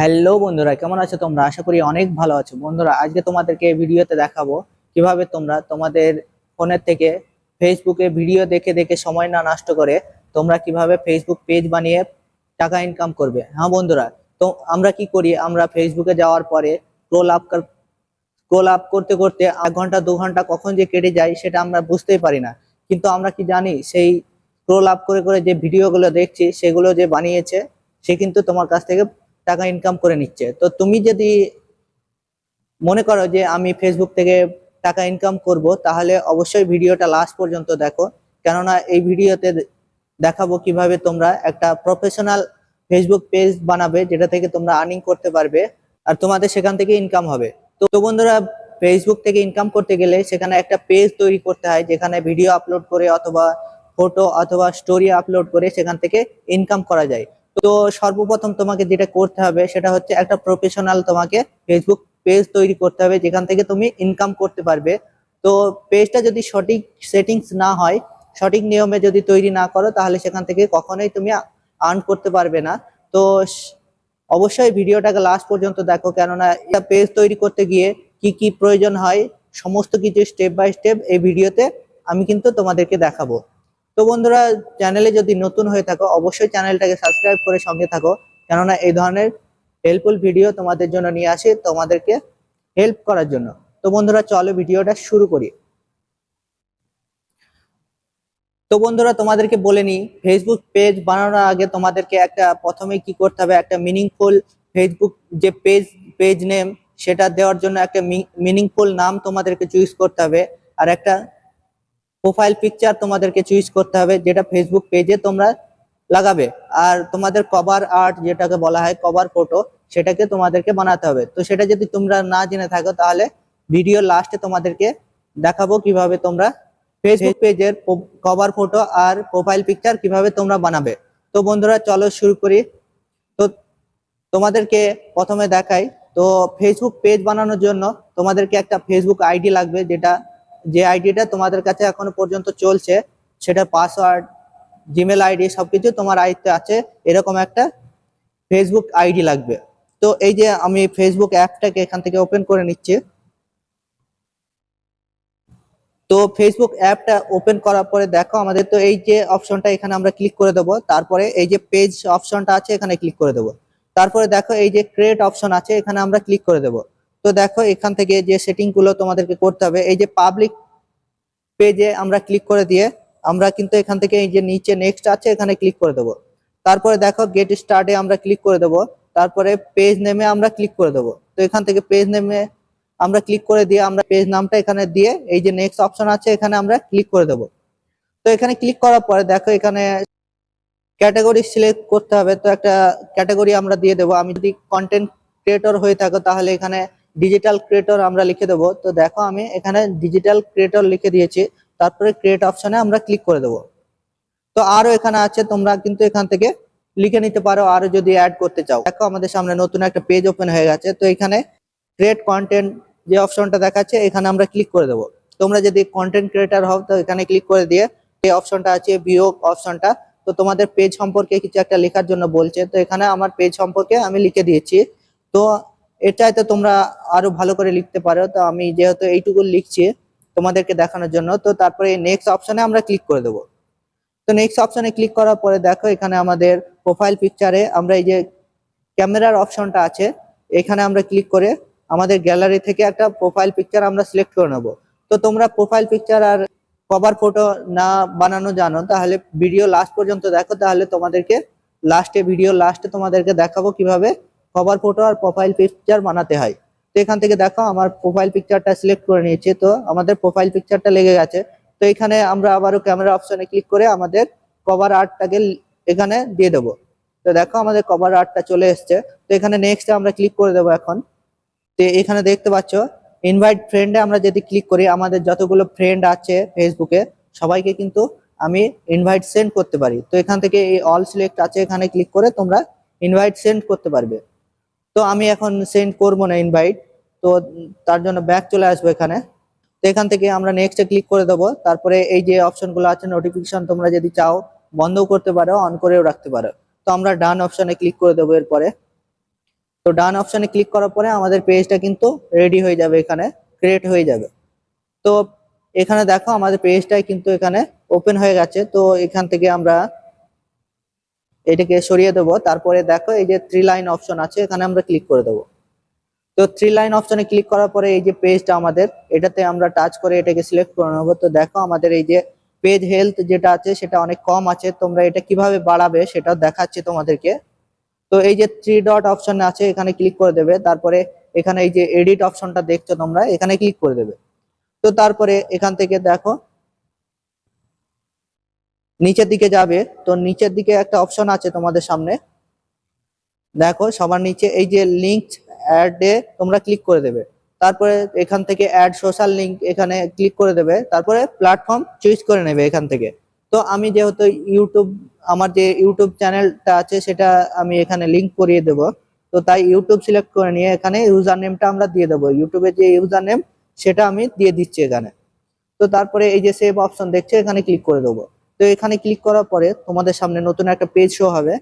Hello বন্ধুরা, কেমন আছো তোমরা? আশা করি অনেক ভালো আছো। বন্ধুরা, আজকে তোমাদেরকে ভিডিওতে দেখাবো কীভাবে তোমরা তোমাদের ফোনের থেকে ফেসবুকে ভিডিও দেখে দেখে সময় না নষ্ট করে তোমরা কীভাবে ফেসবুক পেজ বানিয়ে টাকা ইনকাম করবে। হ্যাঁ বন্ধুরা, তো আমরা কি করি? আমরা ফেসবুকে যাওয়ার পরে স্ক্রোল আপ স্ক্রোল আপ করতে করতে এক ঘণ্টা, দু ঘণ্টা কখন যে কেটে যায় সেটা আমরা বুঝতেই পারি না। কিন্তু আমরা কি জানি, সেই স্ক্রোল আপ করে করে যে ভিডিওগুলো দেখছি, সেগুলো যে বানিয়েছে, সে কিন্তু তোমার কাছ থেকে টাকা ইনকাম করে নিচ্ছে। তো তুমি যদি মনে করো যে আমি ফেসবুক থেকে টাকা ইনকাম করব, তাহলে অবশ্যই ভিডিওটা লাস্ট পর্যন্ত দেখো। কেননা এই ভিডিওতে দেখাবো কীভাবে তোমরা একটা প্রফেশনাল ফেসবুক পেজ বানাবে, যেটা থেকে তোমরা আর্নিং করতে পারবে, আর তোমাদের সেখান থেকে ইনকাম হবে। তো বন্ধুরা ফেসবুক থেকে ইনকাম করতে গেলে সেখানে একটা পেজ তৈরি করতে হয়, যেখানে ভিডিও আপলোড করে অথবা ফটো অথবা স্টোরি আপলোড করে সেখান থেকে ইনকাম করা যায়। তো সর্বপ্রথম তোমাকে যেটা করতে হবে সেটা হচ্ছে একটা প্রফেশনাল তোমাকে ফেসবুক পেজ তৈরি করতে হবে, যেখান থেকে তুমি ইনকাম করতে পারবে। তো পেজটা যদি সঠিক সেটিংস না হয়, সঠিক নিয়মে যদি তৈরি না করো, তাহলে সেখান থেকে কখনোই তুমি আর্ন করতে পারবে না। তো অবশ্যই ভিডিওটাকে লাস্ট পর্যন্ত দেখো, কেননা একটা পেজ তৈরি করতে গিয়ে কি কি প্রয়োজন হয়, সমস্ত কিছু স্টেপ বাই স্টেপ এই ভিডিওতে আমি কিন্তু তোমাদেরকে দেখাবো। তো বন্ধুরা চ্যানেলে যদি নতুন হয়ে থাকো, অবশ্যই চ্যানেলটাকে সাবস্ক্রাইব করে সঙ্গে থাকো। কেননা এই ধরনের হেল্পফুল ভিডিও তোমাদের জন্য নিয়ে আসি তোমাদেরকে হেল্প করার জন্য। তো বন্ধুরা, চলো ভিডিওটা শুরু করি। তো বন্ধুরা, তোমাদেরকে বলে নিই ফেসবুক পেজ বানানোর আগে তোমাদেরকে একটা প্রথমে কি করতে হবে, একটা মিনিংফুল ফেসবুক যে পেজ পেজ নেম সেটা দেওয়ার জন্য একটা মিনিংফুল নাম তোমাদেরকে চুজ করতে হবে। আর একটা প্রোফাইল পিকচার তোমাদেরকে চুজ করতে হবে, যেটা ফেসবুক পেজে তোমরা লাগাবে। আর তোমাদের কভার আর্ট যেটাকে বলা হয় কভার ফটো সেটাকে তোমাদেরকে বানাতে হবে। তো সেটা যদি তোমরা না জেনে থাকো, তাহলে ভিডিও লাস্টে তোমাদেরকে দেখাবো কীভাবে তোমরা ফেসবুক পেজের কভার ফটো আর প্রোফাইল পিকচার কীভাবে তোমরা বানাবে। তো বন্ধুরা, চলো শুরু করি। তো তোমাদেরকে প্রথমে দেখাই। তো ফেসবুক পেজ বানানোর জন্য তোমাদেরকে একটা ফেসবুক আইডি লাগবে, যেটা যে আইডিটা তোমাদের কাছে এখনও পর্যন্ত চলছে, সেটা পাসওয়ার্ড জিমেল আইডি সবকিছু তোমার আয়ত্তে আছে, এরকম একটা ফেসবুক আইডি লাগবে। তো এই যে আমি ফেসবুক অ্যাপটাকে এখান থেকে ওপেন করে নিচ্ছি। তো ফেসবুক অ্যাপটা ওপেন করার পরে দেখো আমাদের তো এই যে অপশনটা এখানে আমরা ক্লিক করে দেবো, তারপরে এই যে পেজ অপশনটা আছে, এখানে ক্লিক করে দেবো। তারপরে দেখো এই যে ক্রিয়েট অপশন আছে, এখানে আমরা ক্লিক করে দেবো। তো দেখো, এখান থেকে যে সেটিংগুলো তোমাদেরকে করতে হবে, এই যে পাবলিক পেজে আমরা ক্লিক করে দিয়ে আমরা কিন্তু এখান থেকে এই যে নিচে নেক্সট আছে, এখানে ক্লিক করে দেবো। তারপরে দেখো গেট স্টার্টে আমরা ক্লিক করে দেবো, তারপরে পেজ নেমে আমরা ক্লিক করে দেবো। তো এখান থেকে পেজ নেমে আমরা ক্লিক করে দিয়ে আমরা পেজ নামটা এখানে দিয়ে এই যে নেক্সট অপশন আছে, এখানে আমরা ক্লিক করে দেবো। তো এখানে ক্লিক করার পরে দেখো, এখানে ক্যাটাগরি সিলেক্ট করতে হবে। তো একটা ক্যাটাগরি আমরা দিয়ে দেবো। আমি যদি কন্টেন্ট ক্রিয়েটর হয়ে থাকো, তাহলে এখানে ডিজিটাল ক্রিয়েটর আমরা লিখে দেবো। তো দেখো আমি এখানে ডিজিটাল ক্রিয়েটর লিখে দিয়েছি। তারপরে ক্রিয়েট অপশনে আমরা ক্লিক করে দেবো। তো আরও এখানে আছে, তোমরা কিন্তু এখান থেকে লিখে নিতে পারো। আরও যদি অ্যাড করতে চাও। দেখো আমাদের সামনে নতুন একটা পেজ ওপেন হয়ে গেছে। তো এখানে ক্রিয়েট কন্টেন্ট যে অপশনটা দেখাচ্ছে, এখানে আমরা ক্লিক করে দেবো। তোমরা যদি কন্টেন্ট ক্রিয়েটার হও, তো এখানে ক্লিক করে দিয়ে এই অপশনটা আছে, বিয়োগ অপশনটা তো তোমাদের পেজ সম্পর্কে কিছু একটা লেখার জন্য বলছে। তো এখানে আমার পেজ সম্পর্কে আমি লিখে দিয়েছি। তো এটাতে তোমরা আরও ভালো করে লিখতে পারো। তো আমি যেহেতু এইটুকু লিখছি তোমাদেরকে দেখানোর জন্য, তো তারপরে নেক্সট অপশনে আমরা ক্লিক করে দেবো। তো নেক্সট অপশনে ক্লিক করার পরে দেখো এখানে আমাদের প্রোফাইল পিকচারে আমরা এই যে ক্যামেরার অপশনটা আছে, এখানে আমরা ক্লিক করে আমাদের গ্যালারি থেকে একটা প্রোফাইল পিকচার আমরা সিলেক্ট করে নেব। তো তোমরা প্রোফাইল পিকচার আর কভার ফটো না বানানো জানো, তাহলে ভিডিও লাস্ট পর্যন্ত দেখো, তাহলে তোমাদেরকে লাস্টে ভিডিও লাস্টে তোমাদেরকে দেখাবো কীভাবে কভার ফটো আর প্রোফাইল পিকচার বানাতে হয়। তো এখান থেকে দেখো আমার প্রোফাইল পিকচারটা সিলেক্ট করে নিয়েছি। তো আমাদের প্রোফাইল পিকচারটা লেগে গেছে। তো এখানে আমরা আবারও ক্যামেরা অপশনে ক্লিক করে আমাদের কভার আর্টটাকে এখানে দিয়ে দেবো। তো দেখো আমাদের কভার আর্টটা চলে এসছে। তো এখানে নেক্সটে আমরা ক্লিক করে দেবো এখন। তো এখানে দেখতে পাচ্ছ ইনভাইট ফ্রেন্ডে আমরা যদি ক্লিক করি, আমাদের যতগুলো ফ্রেন্ড আছে ফেসবুকে সবাইকে কিন্তু আমি ইনভাইট সেন্ড করতে পারি। তো এখান থেকে এই অল সিলেক্ট আছে, এখানে ক্লিক করে তোমরা ইনভাইট সেন্ড করতে পারবে। তো আমি এখন সেন্ড করব না ইনভাইট তো তার জন্য ব্যাক চলে আসব এখানে। তো এখান থেকে আমরা নেক্সটে ক্লিক করে দেবো। তারপরে এই যে অপশনগুলো আছে নোটিফিকেশন তোমরা যদি চাও, বন্ধও করতে পারো অন করেও রাখতে পারো। তো আমরা ডান অপশানে ক্লিক করে দেবো এরপরে। তো ডান অপশানে ক্লিক করার পরে আমাদের পেজটা কিন্তু রেডি হয়ে যাবে এখানে ক্রিয়েট হয়ে যাবে। তো এখানে দেখো আমাদের পেজটাই কিন্তু এখানে ওপেন হয়ে গেছে। তো এখান থেকে আমরা এটাকে সরিয়ে দেবো। তারপরে দেখো এই যে থ্রি লাইন অপশন আছে, এখানে আমরা ক্লিক করে দেবো। তো থ্রি লাইন অপশনে ক্লিক করার পরে এই যে পেজটা আমাদের, এটাতে আমরা টাচ করে এটাকে সিলেক্ট করে নেব। তো দেখো আমাদের এই যে পেজ হেলথ যেটা আছে, সেটা অনেক কম আছে। তোমরা এটা কীভাবে বাড়াবে সেটাও দেখাচ্ছি তোমাদেরকে। তো এই যে থ্রি ডট অপশন আছে, এখানে ক্লিক করে দেবে। তারপরে এখানে এই যে এডিট অপশনটা দেখছ তোমরা, এখানে ক্লিক করে দেবে। তো তারপরে এখান থেকে দেখো নিচের দিকে যাবে, তো নিচের দিকে একটা অপশন আছে তোমাদের সামনে। দেখো, সবার নিচে এই যে লিঙ্ক অ্যাডে তোমরা ক্লিক করে দেবে। তারপরে এখান থেকে অ্যাড সোশ্যাল লিঙ্ক এখানে ক্লিক করে দেবে। তারপরে প্ল্যাটফর্ম চুজ করে নেবে এখান থেকে। তো আমি যেহেতু ইউটিউব আমার যে ইউটিউব চ্যানেলটা আছে, সেটা আমি এখানে লিঙ্ক করিয়ে দেব। তো তাই ইউটিউব সিলেক্ট করে নিয়ে এখানে ইউজার নেমটা আমরা দিয়ে দেবো। ইউটিউবের যে ইউজার নেম সেটা আমি দিয়ে দিচ্ছি এখানে। তো তারপরে এই যে সেভ অপশন দেখছে, এখানে ক্লিক করে দেবো। তো এখানে ক্লিক করার পরে তোমাদের সামনে নতুন একটা পেজ শো হবে।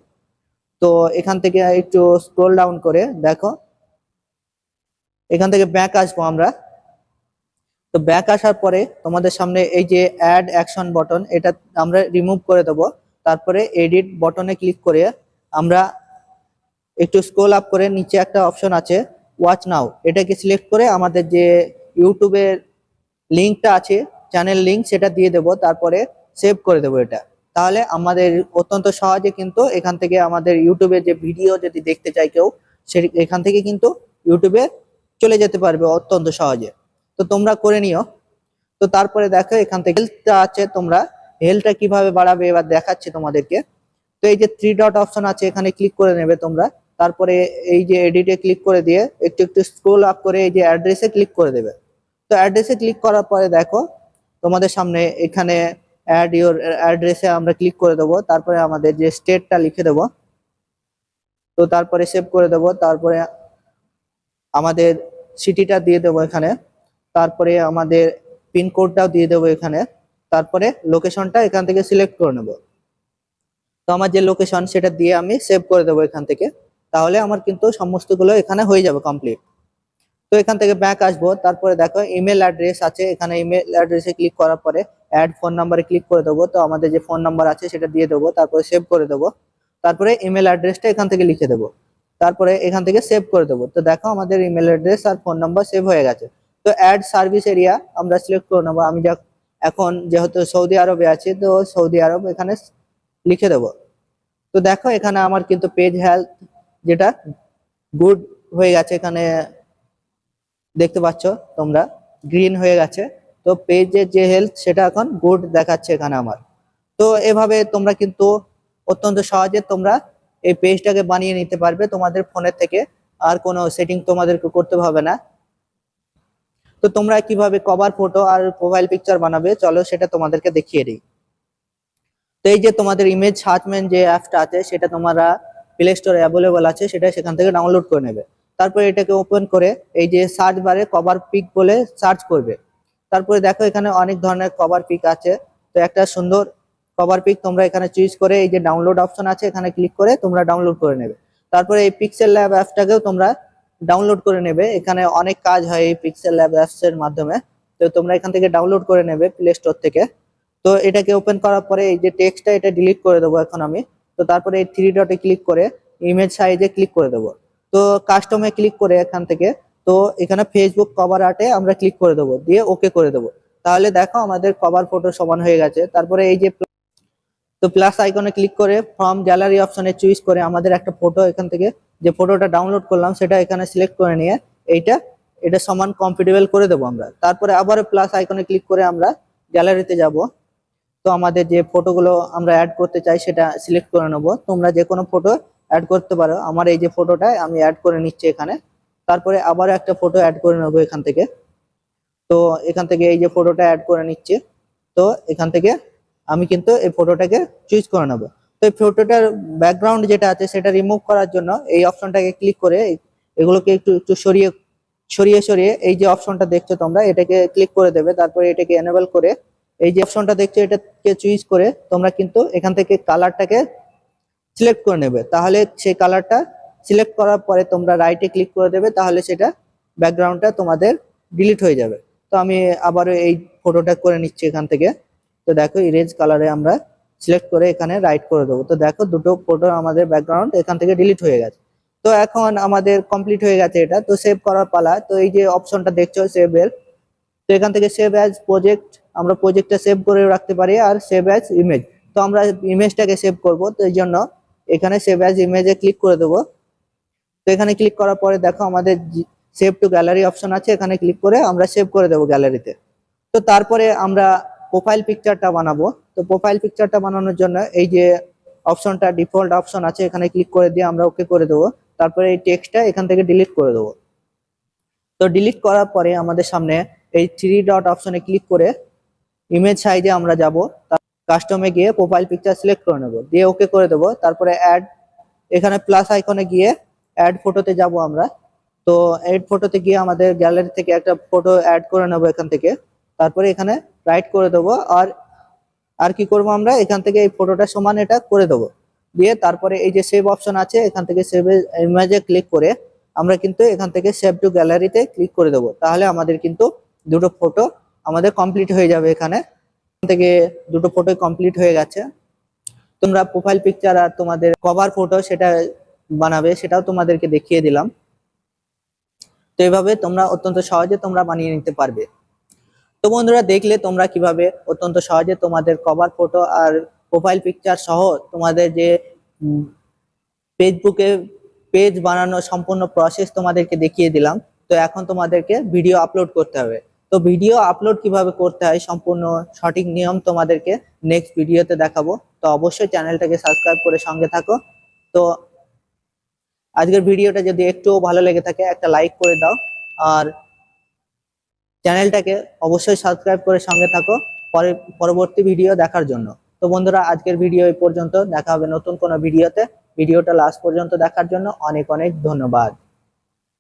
তো এখান থেকে একটু স্ক্রোল ডাউন করে দেখো। এখান থেকে ব্যাক আসব আমরা। তো ব্যাক আসার পরে তোমাদের সামনে এই যে অ্যাড অ্যাকশন বটন এটা আমরা রিমুভ করে দেবো। তারপরে এডিট বটনে ক্লিক করে আমরা একটু স্ক্রোল আপ করে নিচে একটা অপশন আছে ওয়াচ নাও এটাকে সিলেক্ট করে আমাদের যে ইউটিউবের লিঙ্কটা আছে চ্যানেল লিঙ্ক সেটা দিয়ে দেবো। তারপরে সেভ করে দেবো এটা। তাহলে আমাদের অত্যন্ত সহজে কিন্তু এখান থেকে আমাদের ইউটিউবে যে ভিডিও যদি দেখতে চাই কেউ, সে এখান থেকে কিন্তু ইউটিউবে চলে যেতে পারবে অত্যন্ত সহজে। তো তোমরা করে নিও। তো তারপরে দেখো এখান থেকে হেলথটা আছে, তোমরা হেলথটা কীভাবে বাড়াবে এবার দেখাচ্ছি তোমাদেরকে। তো এই যে থ্রি ডট অপশন আছে, এখানে ক্লিক করে নেবে তোমরা। তারপরে এই যে এডিটে ক্লিক করে দিয়ে একটু একটু স্ক্রোল আপ করে এই যে অ্যাড্রেসে ক্লিক করে দেবে। তো অ্যাড্রেসে ক্লিক করার পরে দেখো তোমাদের সামনে এখানে অ্যাড ইওর অ্যাড্রেসে আমরা ক্লিক করে দেবো, তারপরে আমাদের যে স্টেটটা লিখে দেবো, তো তারপরে সেভ করে দেবো, তারপরে আমাদের সিটিটা দিয়ে দেবো এখানে, তারপরে আমাদের পিনকোডটাও দিয়ে দেবো এখানে, তারপরে লোকেশনটা এখান থেকে সিলেক্ট করে নেব। তো আমার যে লোকেশন সেটা দিয়ে আমি সেভ করে দেবো এখান থেকে, তাহলে আমার কিন্তু সমস্তগুলো এখানে হয়ে যাবে কমপ্লিট তো এখান থেকে ব্যাক আসব, তারপরে দেখো ইমেল অ্যাড্রেস আছে, এখানে ইমেল অ্যাড্রেসে ক্লিক করার পরে অ্যাড ফোন নাম্বারে ক্লিক করে দেবো। তো আমাদের যে ফোন নাম্বার আছে সেটা দিয়ে দেবো, তারপরে সেভ করে দেবো। তারপরে ইমেল অ্যাড্রেসটা এখান থেকে লিখে দেবো। তারপরে এখান থেকে সেভ করে দেবো। তো দেখো আমাদের ইমেল অ্যাড্রেস আর ফোন নাম্বার সেভ হয়ে গেছে। তো অ্যাড সার্ভিস এরিয়া আমরা সিলেক্ট করে নেব। আমি যা এখন যেহেতু সৌদি আরবে আছি, তো সৌদি আরব এখানে লিখে দেবো। তো দেখো এখানে আমার কিন্তু পেজ হেলথ যেটা গুড হয়ে গেছে এখানে দেখতে পাচ্ছ তোমরা। গ্রিন হয়ে গেছে। তো পেজের যে হেলথ সেটা এখন গুড দেখাচ্ছে এখানে আমার। তো এভাবে তোমরা কিন্তু অত্যন্ত সহজে তোমরা এই পেজটাকে বানিয়ে নিতে পারবে তোমাদের ফোনের থেকে। আর কোনো সেটিং তোমাদেরকে করতে হবে না। তো তোমরা কীভাবে কভার ফটো আর প্রোফাইল পিকচার বানাবে, চলো সেটা তোমাদেরকে দেখিয়ে দিই। তো এই যে তোমাদের ইমেজ সার্চম্যান যে অ্যাপটা আছে, সেটা তোমরা প্লে স্টোরে অ্যাভেলেবল আছে, সেটা সেখান থেকে ডাউনলোড করে নেবে। তারপরে এটাকে ওপেন করে এই যে সার্চ বারে কভার পিক বলে সার্চ করবে। তারপরে দেখো এখানে অনেক ধরনের কভার পিক আছে। তো একটা সুন্দর কভার পিক তোমরা এখানে চুজ করে এই যে ডাউনলোড অপশন আছে, এখানে ক্লিক করে তোমরা ডাউনলোড করে নেবে। তারপরে এই পিক্সেল ল্যাব অ্যাপটাকেও তোমরা ডাউনলোড করে নেবে। এখানে অনেক কাজ হয় এই পিক্সেল ল্যাব অ্যাপস এর মাধ্যমে। তো তোমরা এখান থেকে ডাউনলোড করে নেবে প্লে স্টোর থেকে। তো এটাকে ওপেন করার পরে এই যে টেক্সটটা এটা ডিলিট করে দেবো এখন আমি। তো তারপরে এই থ্রি ডটে ক্লিক করে ইমেজ সাইজে ক্লিক করে দেবো। তো কাস্টমে ক্লিক করে এখান থেকে তো এখানে ফেসবুক কভার আর্টে আমরা ক্লিক করে দেবো, দিয়ে ওকে করে দেবো। তাহলে দেখো আমাদের কভার ফটো সমান হয়ে গেছে। তারপরে এই যে তো প্লাস আইকনে ক্লিক করে ফ্রম গ্যালারি অপশনে চুজ করে আমাদের একটা ফটো এখান থেকে, যে ফটোটা ডাউনলোড করলাম, সেটা এখানে সিলেক্ট করে নিয়ে এইটা, এটা সমান কম্পিটেবল করে দেবো আমরা। তারপরে আবার প্লাস আইকনে ক্লিক করে আমরা গ্যালারিতে যাব। তো আমাদের যে ফটোগুলো আমরা অ্যাড করতে চাই, সেটা সিলেক্ট করে নেব। তোমরা যে কোনো ফটো অ্যাড করতে পারো। আমার এই যে ফটোটা আমি অ্যাড করে নিচ্ছি এখানে। তারপরে আবার একটা ফটো অ্যাড করে নেব এখান থেকে। তো এখান থেকে এই যে ফটোটা অ্যাড করে নিচ্ছে, তো এখান থেকে আমি কিন্তু এই ফটোটাকে চুজ করে নেব। তো এই ফটোটার ব্যাকগ্রাউন্ড যেটা আছে, সেটা রিমুভ করার জন্য এই অপশনটাকে ক্লিক করে এগুলোকে একটু একটু সরিয়ে সরিয়ে সরিয়ে এই যে অপশনটা দেখছ তোমরা, এটাকে ক্লিক করে দেবে। তারপরে এটাকে এনেবল করে এই যে অপশনটা দেখছ, এটাকে চুজ করে তোমরা কিন্তু এখান থেকে কালারটাকে সিলেক্ট করে নেবে। তাহলে সেই কালারটা সিলেক্ট করার পরে তোমরা রাইটে ক্লিক করে দেবে, তাহলে সেটা ব্যাকগ্রাউন্ডটা তোমাদের ডিলিট হয়ে যাবে। তো আমি আবারও এই ফটোটা করে নিচ্ছি এখান থেকে। তো দেখো ইরেজ কালারে আমরা সিলেক্ট করে এখানে রাইট করে দেবো। তো দেখো, দুটো ফটো আমাদের ব্যাকগ্রাউন্ড এখান থেকে ডিলিট হয়ে গেছে। তো এখন আমাদের কমপ্লিট হয়ে গেছে এটা। তো সেভ করার পালা। তো এই যে অপশনটা দেখছ সেভ এর। তো এখান থেকে সেভ অ্যাজ প্রজেক্ট আমরা প্রজেক্টটা সেভ করে রাখতে পারি আর সেভ অ্যাজ ইমেজ তো আমরা ইমেজটাকে সেভ করব। তো এই জন্য এখানে সেভ অ্যাজ ইমেজে ক্লিক করে দেবো। তো এখানে ক্লিক করার পরে দেখো আমাদের সেভ টু গ্যালারি অপশন আছে, এখানে ক্লিক করে আমরা সেভ করে দেবো গ্যালারিতে তো। তারপরে আমরা প্রোফাইল পিকচারটা বানাবো। তো প্রোফাইল পিকচারটা বানানোর জন্য এই যে অপশনটা ডিফল্ট অপশন আছে, এখানে ক্লিক করে দিয়ে আমরা ওকে করে দেবো। তারপরে এই টেক্সটটা এখান থেকে ডিলিট করে দেবো। তো ডিলিট করার পরে আমাদের সামনে এই থ্রি ডট অপশনে ক্লিক করে ইমেজ সাইজে আমরা যাব। কাস্টমে গিয়ে প্রোফাইল পিকচার সিলেক্ট করে নেব। দিয়ে ওকে করে দেবো। তারপরে অ্যাড এখানে প্লাস আইকনে গিয়ে অ্যাড ফটোতে যাব আমরা। তো অ্যাড ফটোতে গিয়ে আমাদের গ্যালারি থেকে একটা ফটো অ্যাড করে নেব এখান থেকে। তারপরে এখানে রাইট করে দেবো। আর আর কি করব আমরা? এখান থেকে এই ফটোটা সমান এটা করে দেবো। দিয়ে তারপরে এই যে সেভ অপশন আছে, এখান থেকে সেভ ইমেজে ক্লিক করে আমরা কিন্তু এখান থেকে সেভ টু গ্যালারিতে ক্লিক করে দেবো। তাহলে আমাদের কিন্তু দুটো ফটো আমাদের কমপ্লিট হয়ে যাবে এখানে। এখান থেকে দুটো ফটো কমপ্লিট হয়ে গেছে। তোমরা প্রোফাইল পিকচার আর তোমাদের কভার ফটো সেটা বানাবে, সেটাও তোমাদেরকে দেখিয়ে দিলাম। তো এইভাবে তোমরা অত্যন্ত সহজে তোমরা বানিয়ে নিতে পারবে। তো বন্ধুরা, দেখলে তোমরা কীভাবে অত্যন্ত সহজে তোমাদের কভার ফটো আর প্রোফাইল পিকচার সহ তোমাদের যে ফেসবুকে পেজ বানানোর সম্পূর্ণ প্রসেস তোমাদেরকে দেখিয়ে দিলাম। তো এখন তোমাদেরকে ভিডিও আপলোড করতে হবে। তো ভিডিও আপলোড কীভাবে করতে হয়, সম্পূর্ণ সঠিক নিয়ম তোমাদেরকে নেক্সট ভিডিওতে দেখাবো। তো অবশ্যই চ্যানেলটাকে সাবস্ক্রাইব করে সঙ্গে থাকো। তো আজকের ভিডিওটা যদি একটুও ভালো লেগে থাকে, একটা লাইক করে দাও। আর চ্যানেলটাকে অবশ্যই সাবস্ক্রাইব করে সঙ্গে থাকো পরে, পরবর্তী ভিডিও দেখার জন্য। তো বন্ধুরা, আজকের ভিডিও এই পর্যন্ত। দেখা হবে নতুন কোনো ভিডিওতে। ভিডিওটা লাস্ট পর্যন্ত দেখার জন্য অনেক অনেক ধন্যবাদ।